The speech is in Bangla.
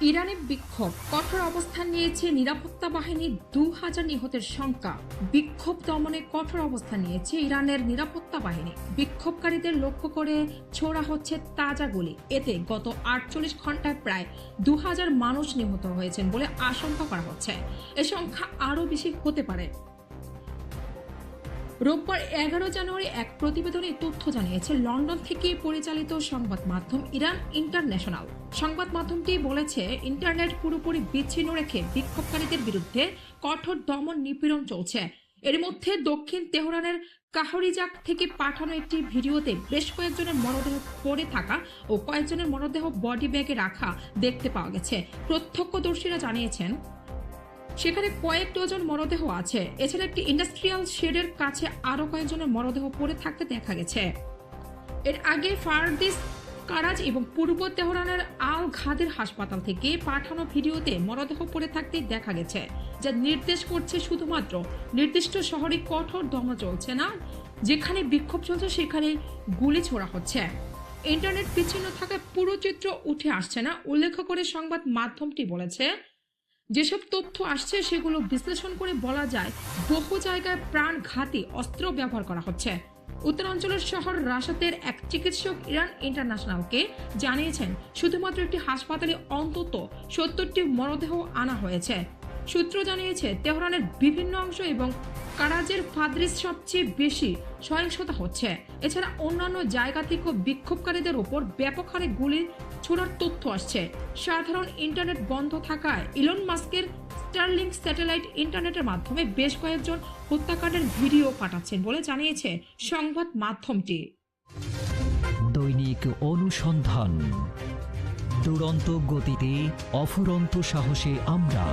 ইরানে বিক্ষোভ। কঠোর অবস্থান নিয়েছে নিরাপত্তা বাহিনীর দু হাজার নিহতের সংখ্যা। বিক্ষোভ দমনে কঠোর অবস্থান নিয়েছে ইরানের নিরাপত্তা বাহিনী। বিক্ষোভকারীদের লক্ষ্য করে ছোড়া হচ্ছে তাজা গুলি। এতে গত আটচল্লিশ ঘন্টায় প্রায় দু হাজার মানুষ নিহত হয়েছেন বলে আশঙ্কা করা হচ্ছে। এ সংখ্যা আরও বেশি হতে পারে। রোববার এগারো জানুয়ারি এক প্রতিবেদনে তথ্য জানিয়েছে, লন্ডন থেকে পরিচালিত সংবাদ মাধ্যম ইরান ইন্টারন্যাশনাল। সংবাদ মাধ্যমটি বলেছে, ইন্টারনেট পুরোপুরি বিচ্ছিন্ন রেখে বিক্ষোভকারীদের বিরুদ্ধে কঠোর দমন নিপীড়ন চলছে। এর মধ্যে দক্ষিণ তেহরানের কাহরিজাক থেকে পাঠানো একটি ভিডিওতে বেশ কয়েকজনের মরদেহ পড়ে থাকা ও কয়েকজনের মরদেহ বডি ব্যাগে রাখা দেখতে পাওয়া গেছে। প্রত্যক্ষদর্শীরা জানিয়েছেন সেখানে কয়েক ডজন মরদেহ আছে। এছাড়া একটি ইন্ডাস্ট্রিয়াল শেডের কাছে আরও কয়েকজনের মরদেহ পড়ে থাকতে দেখা গেছে। এর আগে ফারদিস, কারাজ এবং পূর্ব তেহরানের আল ঘাদের হাসপাতাল থেকে পাঠানো ভিডিওতে মরদেহ পড়ে থাকতে দেখা গেছে, যা নির্দেশ করছে শুধুমাত্র নির্দিষ্ট শহরে কঠোর দমন চলছে না, যেখানে বিক্ষোভ চলছে সেখানে গুলি ছোড়া হচ্ছে। ইন্টারনেট বিচ্ছিন্ন থাকায় পুরো চিত্র উঠে আসছে না, উল্লেখ করে সংবাদ মাধ্যমটি বলেছে যেসব তথ্য আসছে সেগুলো বিশ্লেষণ করে বলা যায়, বহু জায়গায় প্রাণঘাতী অস্ত্র ব্যবহার করা হচ্ছে। উত্তরাঞ্চলের শহর রাশাতের এক চিকিৎসক ইরান ইন্টারন্যাশনালকে জানিয়েছেন, শুধুমাত্র একটি হাসপাতালে অন্তত সত্তরটি মরদেহ আনা হয়েছে। সূত্র জানিয়েছে, তেহরানের বিভিন্ন অংশ এবং কারাজের ফাদ্রিস সবচেয়ে বেশি সহিংসতা হচ্ছে। এছাড়া অন্যান্য জায়গা থেকেও বিক্ষোভকারীদের ওপর ব্যাপক হারে গুলি ছোড়ার তথ্য আসছে। সাধারণ ইন্টারনেট বন্ধ থাকায় ইলন মাস্কের স্টারলিংক স্যাটেলাইট ইন্টারনেটের মাধ্যমে বেশ কয়েকজন হত্যাকাণ্ডের ভিডিও পাঠাচ্ছেন বলে জানিয়েছে সংবাদ মাধ্যমটি। দৈনিক অনুসন্ধান। দুরন্ত গতিতে অফুরন্ত সাহসে আমরা